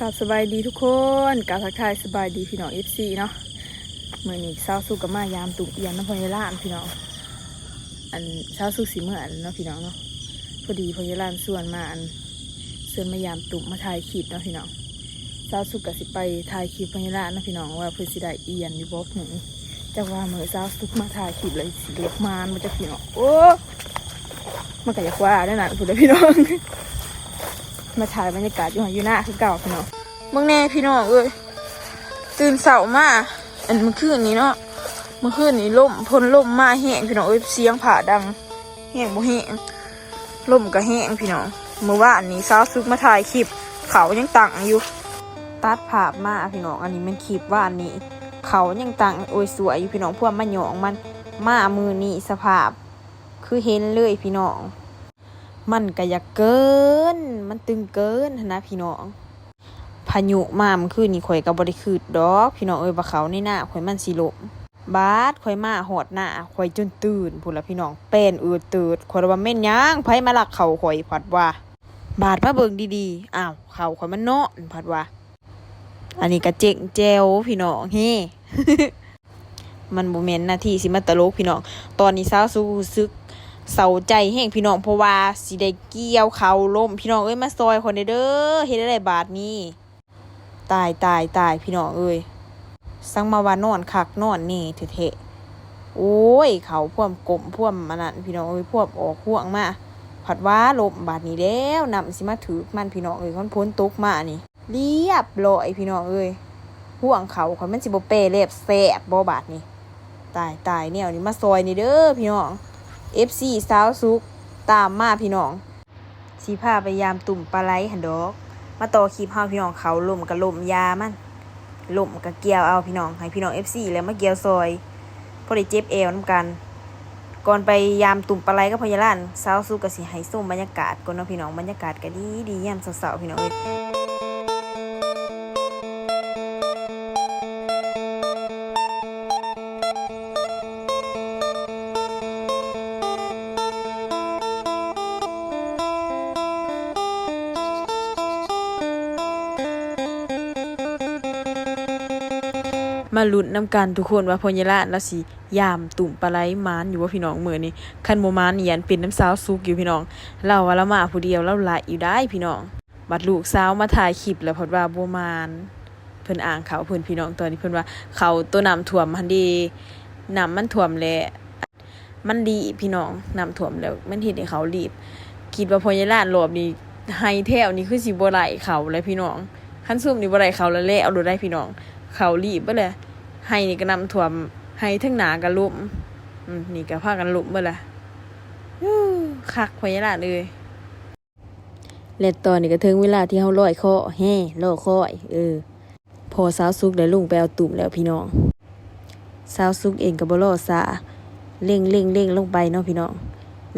กับสบายดีทุกคนกับทักทายสบายดีพี่น้องเอฟซีเนาะเมื่อนี้เช้าสุกกับมายามตุกเอียนน้ำพอยล้านพี่น้องอันเช้าสุกสีเมื่ออันเนาะพี่น้องเนาะพอดีพอยล้านส่วนมาอันเส่วนมายามตุกมาถ่ายคลิปเนาะพี่น้องเช้าสุกกับสิไปถ่ายคลิปพอยล้านนะพี่น้องว่าเพื่อสิได้เอียนอยู่บอกหนึ่งจะว่าเมื่อเช้าสุกมาถ่ายคลิปเลยสิเล็กมานมันจะพี่น้องโอ้มันก็อยากว่าได้หนะพูดเลยพี่น้อง มาถ่ายบรรยากาศอยู่หอยู่หน้าคือเก่าพี่น้องเมื่อแน่พี่น้องเอ้ยตื่นเสาร์มาอันเมื่อคืนนี้เนาะเมื่อคืนนี้ล่มพลล่มมาแห้งพี่น้องเอ้ยเสียงผ่าดังแห้งบ่แห้งล่มก็แห้งพี่น้องเมื่อวานนี้สาวซุกมาถ่ายคลิปเขายังตังอยู่ ตัดภาพมาพี่น้องอันนี้มันคลิปว่าอันนี้ เขายังตังโอ้ยสวยอยู่พี่น้องพวกมันหยองมันมามือนี้สภาพ คือเห็นเลยพี่น้อง มันก็อยากเกิน มันตึงเกินนะพี่น้องพายุมามันคือนี่ข่อยกับบริคืดดอก พี่น้องเอ้ยว่าเขาในหน้าข่อยมันสิลมบาดข่อยมาหอดหน้าข่อยจนตื่นพูดละพี่น้องเป็นอืดตืดข่อยว่าแม่นยังไผมาลักเขาข่อยผัดว่า บาดมาเบิ่งดีๆอ้าวเขาข่อยมันเนาะผัดว่า อันนี้ก็เจ๋งแจวพี่น้องเฮ้มันบ่แม่นหน้าที่สิมาตลกพี่น้อง ตอนนี้สาวสู้ซึก เศร้าใจแห่งพี่น้องเพราะว่าสิได้เกี่ยวเขาล่มพี่น้องเอ้ยมาซอยคนเด้อเฮ็ดได้บาทนี้ ตายตายตายพี่น้องเอ้ยสังมาว่านอนคักนอนนี่เถะโอ้ย เขาพ่วมกลมพ่วมมันนั่นพี่น้องเอ้ยพ่วมออกพ่วงมาผัดว่าลมบาทนี้แล้วนำสิมาถือมันพี่น้องเอ้ยคนพ้นตกมานี่เรียบร้อยพี่น้องเอ้ยห่วงเขาคนมันสิบ่เปเล็บแสบบ่บาทนี้ตายตายแนวนี้มาซอยนี่เด้อพี่น้อง FC สาวซุกตามมาพี่น้องสีผ้าไปยามตุ่มปลาไหลหันดอก มาต่อคลิปเฮาพี่น้องเขาล่มกับล่มยามันล่มกับเกียวเอาพี่น้องให้พี่น้อง FC แล้วมาเกียวซอยพอได้เจ็บเอวน้ำกัน ก่อนไปยามตุ่มปลาไหลกับพญาล้านสาวซุกกับสิให้ส้มบรรยากาศก่อนเนาะพี่น้องบรรยากาศก็ดีดียามสาร์ๆพี่น้อง มาลุ้นนำกันทุกคนว่าพญาลาแล้วสิยามตุ่มปลาไหลมานอยู่ว่าพี่น้องมือนี้คันโมมานเนียนเป็นน้ำสาวซุกอยู่พี่น้องเราว่าเรามาผู้เดียวเราไหลอยู่ได้พี่น้อง บัดลูกสาวมาถ่ายคลิปแล้วเพอว่าบ่มานเพิ่นอ่างเขาเพิ่นพี่น้องตอนนี้เพิ่นว่าเขาตัวน้ำท่วมมันดีน้ำมันท่วมแล้วมันดีพี่น้องน้ำท่วมแล้วมันเฮ็ดให้เขารีบคิดว่าพญาลารอบนี้ไฮแถวนี้คือสิบ่ไหลเขาเลยพี่น้องคันซุ่มนี่บ่ไหลเขาแล้วและเอาดูได้พี่น้องเขารีบเบ่เลย ให้นี่ก็นำท่วมให้ทั้งหนากันลุ่มนี่ก็พากันลุ่มเบ่ละคักพญานาคเลยและตอนนี้ก็ถึงเวลาที่เฮาลอยคอแฮ่ลอยคอยเออ พอสาวสุกได้ลุงไปเอาตุ่มแล้วพี่น้องสาวสุกเองก็บ่รอซาเร่งเร่งเร่งลงไปเนาะพี่น้อง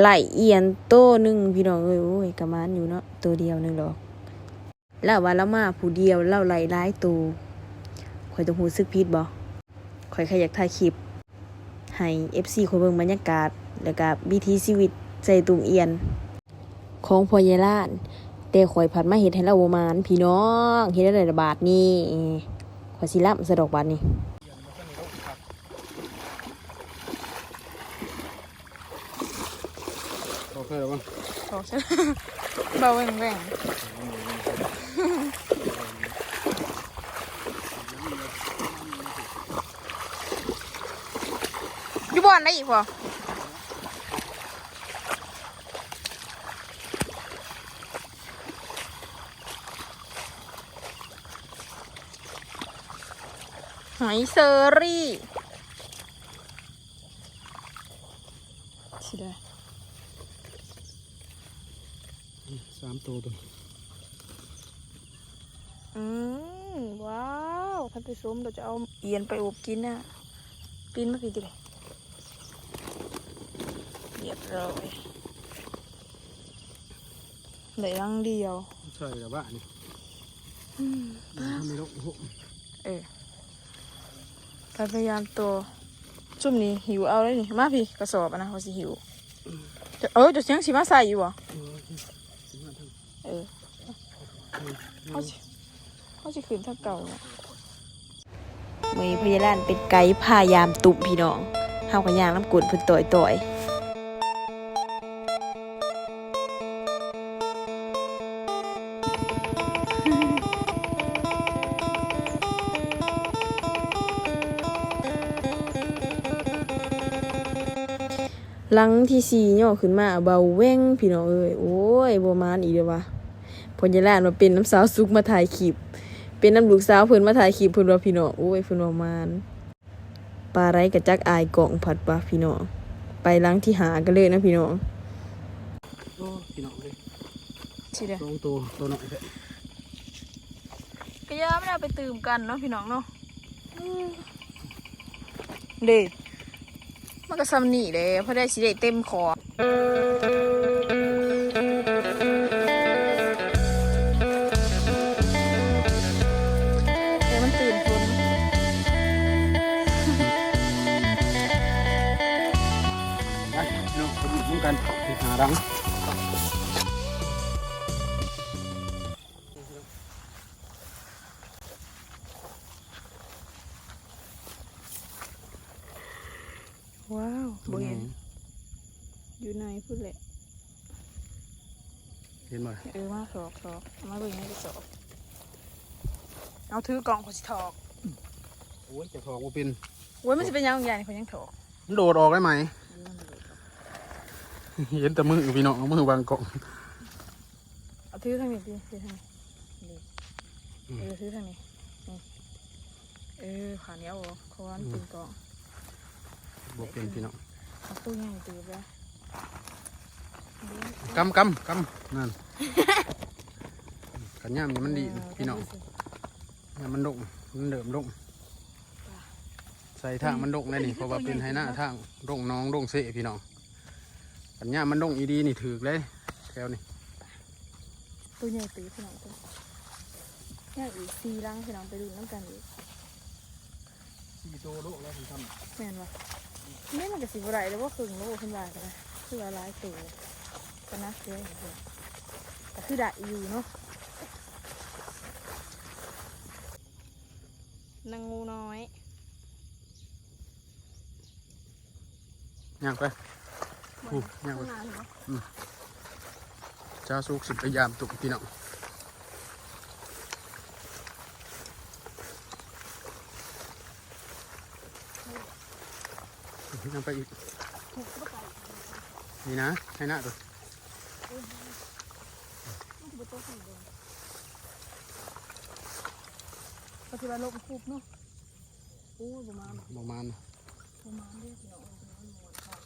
ไหลเอียนโตหนึ่งพี่น้องเอ้ยโอ้ยกะมานอยู่เนาะตัวเดียวนึงดอกแล้วว่าละมาผู้เดียวเล่าไหลหลายตัวข่อยต้องหูซึกพีดบ่ ข่อยแค่อยากถ่ายคลิป ให้ FC ข่อยเบิ่งบรรยากาศ แล้วก็วิถีชีวิตใจตุ่มเอียน ของพ่อใหญ่ล้าน แต่ข่อยผัดมาเฮ็ดให้เราบ่มานพี่น้องเฮ็ดได้หลายบาทนี่ข่อยสิรับสะดอกบาทนี่โอเคแล้วมั้งเบาแหว่งแหว่ง บ่อนได้อีกพอหอยเซอรี่ชิได้สามตัวตัวอืมว้าวท่านผู้ชมเราจะเอาเอียนไปอบกินน่ะปีนมาปีนดิเลยเรียบร้อยเหลือรังเดียวใช่แล้วบ้านี่อืมมันมีโรคหุบเออพยายามตัวจุ่มนี้หิวเอาเลยนี่มาพี่กระสอบอะนะเขาสิหิวจะเออจะเสียงสิมาใส่อยู่อะเออเอาสิเขาจะคืนเท่าเก่าเนี่ยมือพยาลานเป็นไกด์พายามตุ่มพี่น้องเฮากับยางน้ำกุดเพิ่นต่อยต่อย หลังที่สี่ย่อขึ้นมาเบาแว้งพี่น้องเอ้ยโอ้ยบ่มานอีกเด้อวะพยาลานมาเป็นน้ำสาวสุกมาถ่ายคลิปเป็นน้ำลูกสาวเพิ่นมาถ่ายคลิปเพิ่นว่าพี่น้องโอ้ยเพิ่นว่ามานปลาไรกับจักอายกล่องผัดว่าพี่น้องไปหลังที่หากันเลยนะพี่น้องโอ้พี่น้องเลยชิเด้ลงตัวตัวหน่อยเถอะก็ย่าไม่ได้ไปตื่มกันเนาะพี่น้องเนาะเด้ มันก็ซ้ำนี่เลยเพราะได้สิได้เต็มคอเดี๋ยมันตื่นฝนไปพี่น้องไปดูกันที่หารัง บ่เห็น อยู่ในพูดแหละเห็นบ่เออมาสอกสอกเอามาเบิ่งให้ไปสอกเอาถือกล่องขอสิถอกโอ้ยจะถอกว่าเป็นโว้ยมันจะเป็นยังไงเขายังถอกมันโดดออกได้ไหมเห็นแต่มือพี่น้องเอามือวางกล่องเอาถือทางนี้ดิถือทางนี้นี่เออถือทางนี้นี่เออขาเหนี้ยวเหรอคอนเป็นกล่องบวเป็นพี่น้องเอา ตู้ใหญ่ตีบแล้วกำกำกำนั่นขันย่ามนี่มันดีพี่น้องย่ามมันดงมันเดิมดงใส่ทางมันดงได้นี่เพราะว่าเป็นไฮหน้าทางดงน้องดงเสะพี่น้องขันย่ามมันดงอีดีนี่ถือเลยแถวนี่ตู้ใหญ่ตีพี่น้องตัวเนี่ยอีกสี่ลังพี่น้องไปดูน้ำกันอีกสี่โตโลแล้วผมทำแม่นวะ นี่มันก็สิบไรแล้วว่าครึ่งโลขึ้นมากันนะคือว่าหลายตัวก็น่าเชื่ออยู่เด้อแต่คือได้อยู่เนาะนางงูน้อยย่างไปอู้ยังข้างหน้าเห็นปะเจ้าสุกสิพยายามตุกพี่น้อง ย่างไปอีกถูกก็ไปนี่นะให้หน้าตัวมันจะไปโต๊ะข้างบนปฏิบัติลมคูบเนาะโอ้ยประมาณประมาณประมาณเรียกเนาะประมาณหมดค่ะ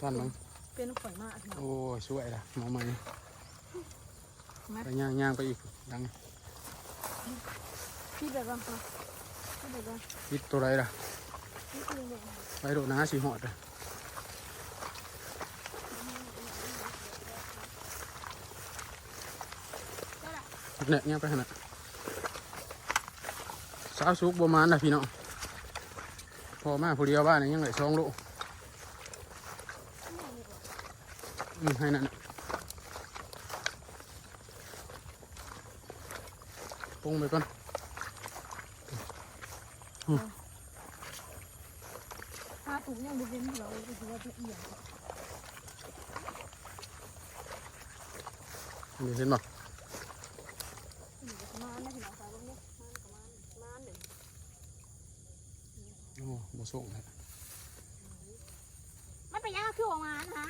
สั้นมั้งเป็นข่อยมากเนาะโอ้ยสวยละหมอใหม่แม่ไปย่างย่างไปอีกดังพี่แบบว่าค่ะพี่แบบว่าปิดตัวไรล่ะพี่คือแบบ ไปโดดน้าสีหอดเลยเนี่ยย่างไปขนาดสาวสุกประมาณนะพี่น้องพอมาผู้เดียวบ้านยังเหลือสองลูกอืมให้นั่นปรุงไปก่อน ถ้าถุงยังบุเห็นเราก็ถือ ว่าจะเอียงอันนี้เห็นบ่ประมาณนะพี่น้องค่ะลงเนี่ยประมาณประมาณหนึ่งโอ้บ่ส่งเลยไม่ไปย่างคือออกมานะคะ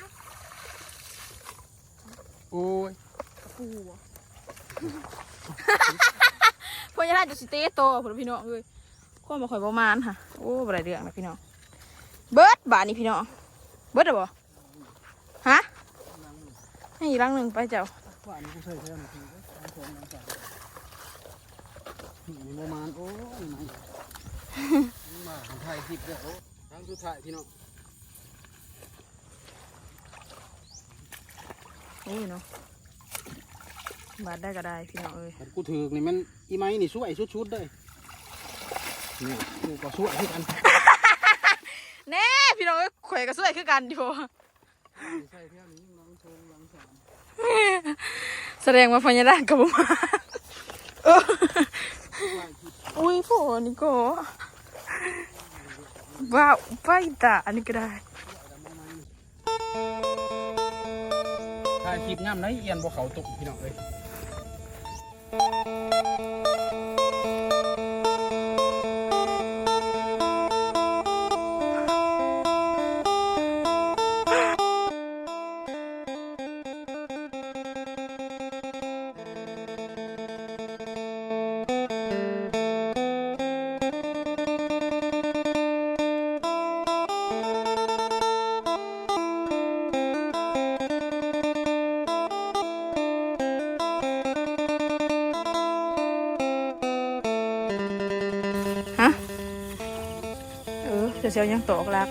โอ้ยกระปูอะพอยาลาจุสิเตโตผลพี่น้องเลยข้อมาข่อยประมาณค่ะ โอ้บไรเรื่องนะพี่น้อง เบิร์ดบาทนี่พี่น้อง เบิร์ดหรอบ่ฮะให้อีกรังหนึ่งไปเจ้าว่านี่ก็ใช่แท้นะพี่สามสองสามสามนี่ประมาณโอ้ยไม่มาของไทยคลิปเด้อโอ้ครั้งสุดท้ายพี่น้องนี่เนาะบาทได้ก็ได้พี่น้องเอ้ยแต่กูถือกนี่มันอีไม้นี่สวยชุดๆเลยนี่กูก็สวยที่กัน แน่พี่น้องเอ้ย ข่อยก็สวยคือกันดิโบใช่แท้นี้น้องโชงน้องสามแสดงว่าพญานาคกับบ่มาเอออุ้ยโผนี่ก็ว้าวไปตาอันนี้ก็ได้ถ่ายคลิปย่ำไหนเอียนบ่เขาตุกพี่น้องเอ้ย เออเดี๋ยวเชียวยังตกลัก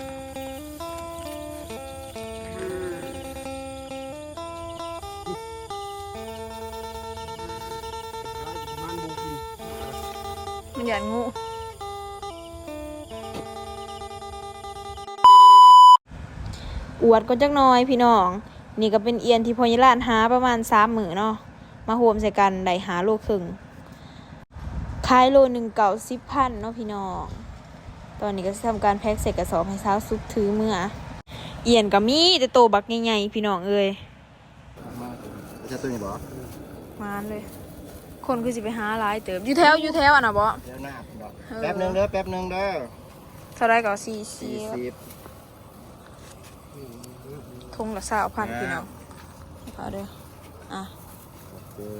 ประมาณบุกนี่มันหยาดงูอวดก็จักน้อยพี่น้อง นี่ก็เป็นเอียนที่พอยลานหาประมาณสามหมื่นเนาะมาโฮมใส่กันได้หาโลครึ่งขายโลหนึ่งเก่าสิบพันเนาะพี่น้อง ตอนนี้ก็จะทำการแพ็คใส่กระสอบให้สาวซุกถือเมื่อ เอียนก็มีแต่โตบักใหญ่ๆพี่น้องเอ้ยมาจะตัวนี้บ่มาเลย คนคือสิไปหาหลายเติบอยู่แถวอยู่แถวอะนะบอเดี๋ยวหน้าผมบ่เออแป๊บหนึงเด้อแป๊บหนึงเด้อเท่าไรก็สี่สี่สิบสิบทงละสาวพันพี่น้องเอาเด้ออะเออ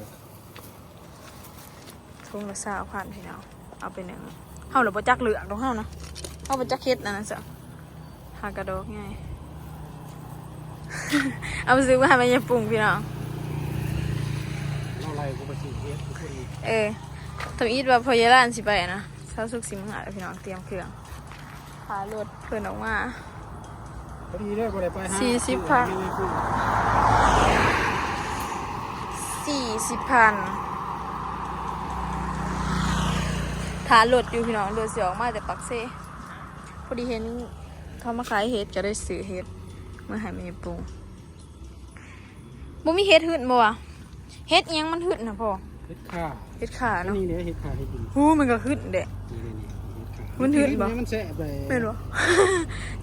ทงละสาวพันพี่น้องเอาไปหนึ่ง เฮาหรือบ่จักเหลืองตรงเฮานะเฮาบ่จักเฮ็ดนั่นนะจ๊ะหากระดอกไงเอาไปซื้อมาให้แม่ยายปรุงพี่น้องเอาอะไรกูไปซื้อเฮ็ดกูซื้ออีกเออทำอีทว่าพอยายร้านสิไปนะเช้าสุกสิมหาแล้วพี่น้องเตรียมเครื่องพารถเพิ่นออกมาพอดีเลยบ่ได้ไปหาสี่สิบพันสี่สิบพัน ฐานรถอยู่พี่น้องรถเสียออกมาแต่ปักเซ่พอดีเห็นเขามาขายเห็ดก็ได้ซื้อเห็ดเมื่อหายไม่ปรุงบ่มีเห็ดหืดบ่วะเห็ดอิหยังมันหืดนะพ่อเฮ็ดข้าเห็ดขาอันเนาะนี้เด้เฮ็ดข้าให้กินหูมันก็หืดเด้นี่ๆๆมันหืดบ่มันแซ่บไปไม่รู้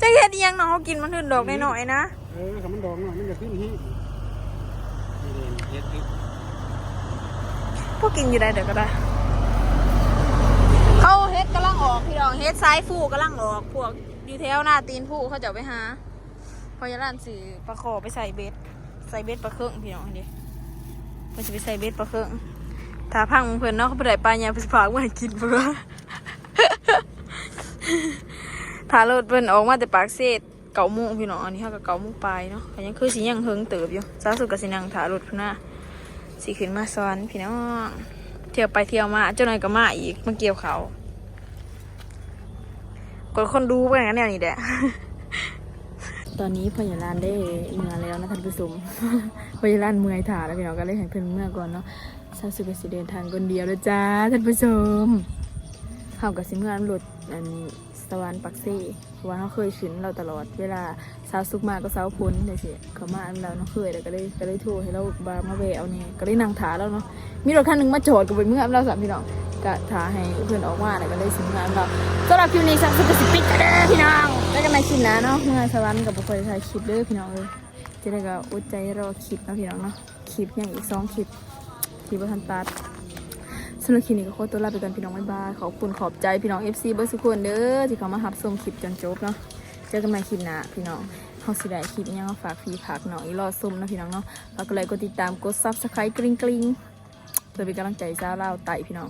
จังเห็ดอิหยังเนาะเขากินมันหืดดอกน้อยๆนะเออคำมันดองเนาะมันจะขึ้นฮีนี่ๆเฮ็ดนี่พวกกินอยู่ได้เดี๋ยวก็ได้ เขาเฮ็ดกำลังออกพี่น้องเฮ็ดซ้ายฟูกำลังออกพวกอยู่แถวหน้าตีนผู้เขาจะเอาไปหาพอยาร้านสื่อปลาคอไปใส่เบ็ดใส่เบ็ดปลาเครื่องพี่น้องดิมันจะไปใส่เบ็ดปลาเครื่องถ้าพังเพื่อนเนาะเขาไปได้ปลาเนี่ยไปฝากไว้ให้กินเพื่อถ้ารถเพิ่นออกมาแต่ปากเศษเก่ามุงพี่น้องอันนี้เขาก็เก่ามุงปลายเนาะก็ยังคือสิยังเฮิงเติบอยู่สาสุดกับสินังถารถพุ่นน่ะสิขึ้นมาซ้อนพี่น้องเที่ยวไปเที่ยวมาเจ้าหน่อยก็มาอีกมาเกี่ยวเขา กดคนดูไปกันแนวนี้แหละตอนนี้พยาลานได้เมื่อแล้วนะท่านผู้ชมพยาลานเมื่อยถ่าแล้วพี่น้องก็เลยให้เพิ่นเมื่อก่อนเนาะซาสุกสิเดินทางคนเดียวแล้วจ้าท่านผู้ชมเข้ากับสิเมื่อรถอันนี้ สวรรค์ปักซี่ว่าเขาเคยขึ้นเราตลอดเวลาสาวสุกมาก็สาวพ้นเลยสิเขามาอันเราเนาะเคยแล้วก็เลยก็เลยโทรให้เราบามาแวเอาเนี่ยก็เลยนั่งถาแล้วเนาะมีรถคันหนึ่งมาจอดกับไปเมื่อเราสามพี่น้องก็ท้าให้เพื่อนออกมาแล้วก็เลยสิงานเราสำหรับคลิปนี้สักสุดสิปิดกันเด้อพี่น้องแล้วกันในคลิปนะเนาะเมื่อสวรรค์กับบุคคลถ่ายคลิปเด้อพี่น้องเลยจะได้ก็อดใจรอคลิปเนาะพี่น้องเนาะคลิปยังอีกสองคลิปที่บัทันตัด สนุกคลิปนี้ก็โคตรตัวลาไปกันพี่น้องบ๊ายบายขอบคุณขอบใจพี่น้อง FC เบอร์สุขวนเด้อที่เขามาหับชมคลิปจนจบเนาะเจอกันใหม่คลิปหน้าพี่น้องเขาสิได้คลิปยังฝากพี่ผักหน่อีรอส้มนะพี่น้องเนาะฝากกดไลค์กดติดตามกดซับสไครต์กริ๊งกริ๊งเพื่อเป็นกำลังใจสาเล่าไต่พี่น้อง